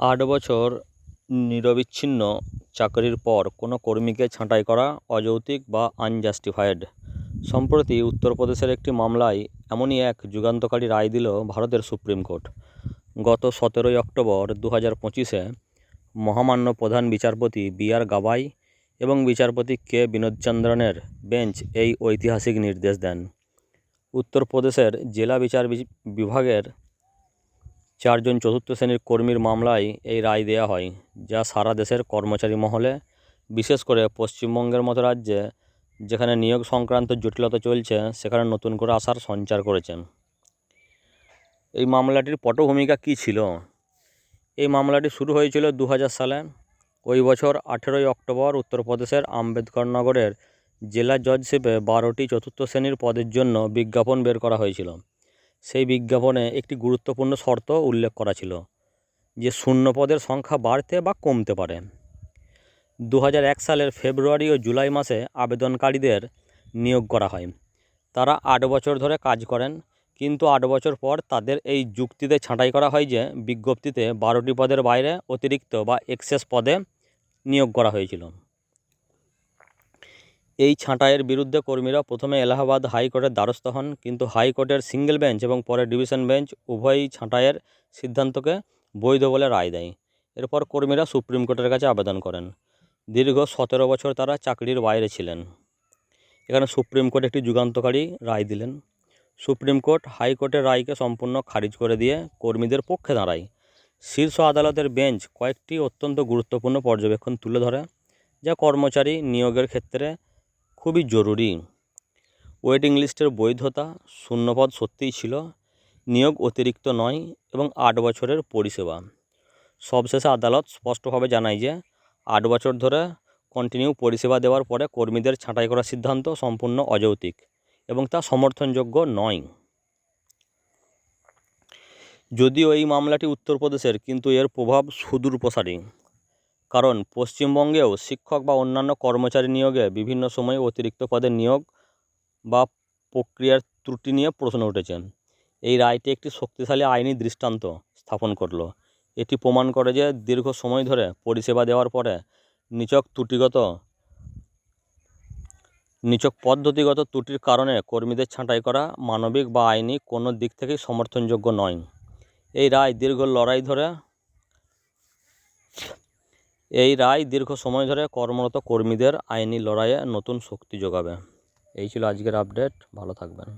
আট বছর নিরবিচ্ছিন্ন চাকরির পর কোনো কর্মীকে ছাঁটাই করা অযৌক্তিক বা আনজাস্টিফায়েড। সম্প্রতি উত্তরপ্রদেশের একটি মামলায় এমনই এক যুগান্তকারী রায় দিল ভারতের সুপ্রিম কোর্ট। গত সতেরোই অক্টোবর দু হাজার পঁচিশে মহামান্য প্রধান বিচারপতি বি আর গাবাই এবং বিচারপতি কে বিনোদচন্দ্রনের বেঞ্চ এই ঐতিহাসিক নির্দেশ দেন। উত্তরপ্রদেশের জেলা বিচার বিভাগের চারজন চতুর্থ শ্রেণির কর্মীর মামলায় এই রায় দেওয়া হয়, যা সারা দেশের কর্মচারী মহলে, বিশেষ করে পশ্চিমবঙ্গের মতো রাজ্যে, যেখানে নিয়োগ সংক্রান্ত জটিলতা চলছে, সেখানে নতুন করে আসার সঞ্চার করেছেন। এই মামলাটির পটভূমিকা কী ছিল? এই মামলাটি শুরু হয়েছিল দু হাজার সালে। ওই বছর আঠেরোই অক্টোবর উত্তরপ্রদেশের আম্বেদকর নগরের জেলা জজশিপে বারোটি চতুর্থ শ্রেণির পদের জন্য বিজ্ঞাপন বের করা হয়েছিল। সেই বিজ্ঞাপনে একটি গুরুত্বপূর্ণ শর্ত উল্লেখ করা ছিল যে শূন্য পদের সংখ্যা বাড়তে বা কমতে পারে। দু সালের ফেব্রুয়ারি ও জুলাই মাসে আবেদনকারীদের নিয়োগ করা হয়। তারা আট বছর ধরে কাজ করেন, কিন্তু আট বছর পর তাদের এই যুক্তিতে ছাঁটাই করা হয় যে বিজ্ঞপ্তিতে বারোটি পদের বাইরে অতিরিক্ত বা এক্সেস পদে নিয়োগ করা হয়েছিল। এই ছাঁটাইয়ের বিরুদ্ধে কর্মীরা প্রথমে এলাহাবাদ হাইকোর্টের দ্বারস্থ হন, কিন্তু হাইকোর্টের সিঙ্গেল বেঞ্চ এবং পরে ডিভিশন বেঞ্চ উভয়ই ছাঁটাইয়ের সিদ্ধান্তকে বৈধ বলে রায় দেয়। এরপর কর্মীরা সুপ্রিম কোর্টের কাছে আবেদন করেন। দীর্ঘ সতেরো বছর তারা চাকরির বাইরে ছিলেন। এখানে সুপ্রিম কোর্ট একটি যুগান্তকারী রায় দিলেন। সুপ্রিম কোর্ট হাইকোর্টের রায়কে সম্পূর্ণ খারিজ করে দিয়ে কর্মীদের পক্ষে দাঁড়ায়। শীর্ষ আদালতের বেঞ্চ কয়েকটি অত্যন্ত গুরুত্বপূর্ণ পর্যবেক্ষণ তুলে ধরে, যা কর্মচারী নিয়োগের ক্ষেত্রে খুবই জরুরি। ওয়েটিং লিস্টের বৈধতা শূন্যপদ সত্যিই ছিল, নিয়োগ অতিরিক্ত নয় এবং আট বছরের পরিষেবা। সবশেষে আদালত স্পষ্টভাবে জানায় যে, আট বছর ধরে কন্টিনিউ পরিষেবা দেওয়ার পরে কর্মীদের ছাঁটাই করার সিদ্ধান্ত সম্পূর্ণ অযৌক্তিক এবং তা সমর্থনযোগ্য নয়। যদিও এই মামলাটি উত্তরপ্রদেশের, কিন্তু এর প্রভাব সুদূর প্রসারী কারণ পশ্চিমবঙ্গেও শিক্ষক বা অন্যান্য কর্মচারী নিয়োগে বিভিন্ন সময়ে অতিরিক্ত পদের নিয়োগ বা প্রক্রিয়ার ত্রুটি নিয়ে প্রশ্ন উঠেছে এই রায়টি একটি শক্তিশালী আইনি দৃষ্টান্ত স্থাপন করল। এটি প্রমাণ করে যে দীর্ঘ সময় ধরে পরিষেবা দেওয়ার পরে নিচক ত্রুটিগত, নিচক পদ্ধতিগত ত্রুটির কারণে কর্মীদের ছাঁটাই করা মানবিক বা আইনি কোনো দিক থেকেই সমর্থনযোগ্য নয়। এই রায় দীর্ঘ লড়াই ধরে এই রায় দীর্ঘ সময় ধরে কর্মরত কর্মীদের আইনি লড়াইয়ে নতুন শক্তি যোগাবে। এই ছিল আজকের আপডেট ভালো থাকবেন।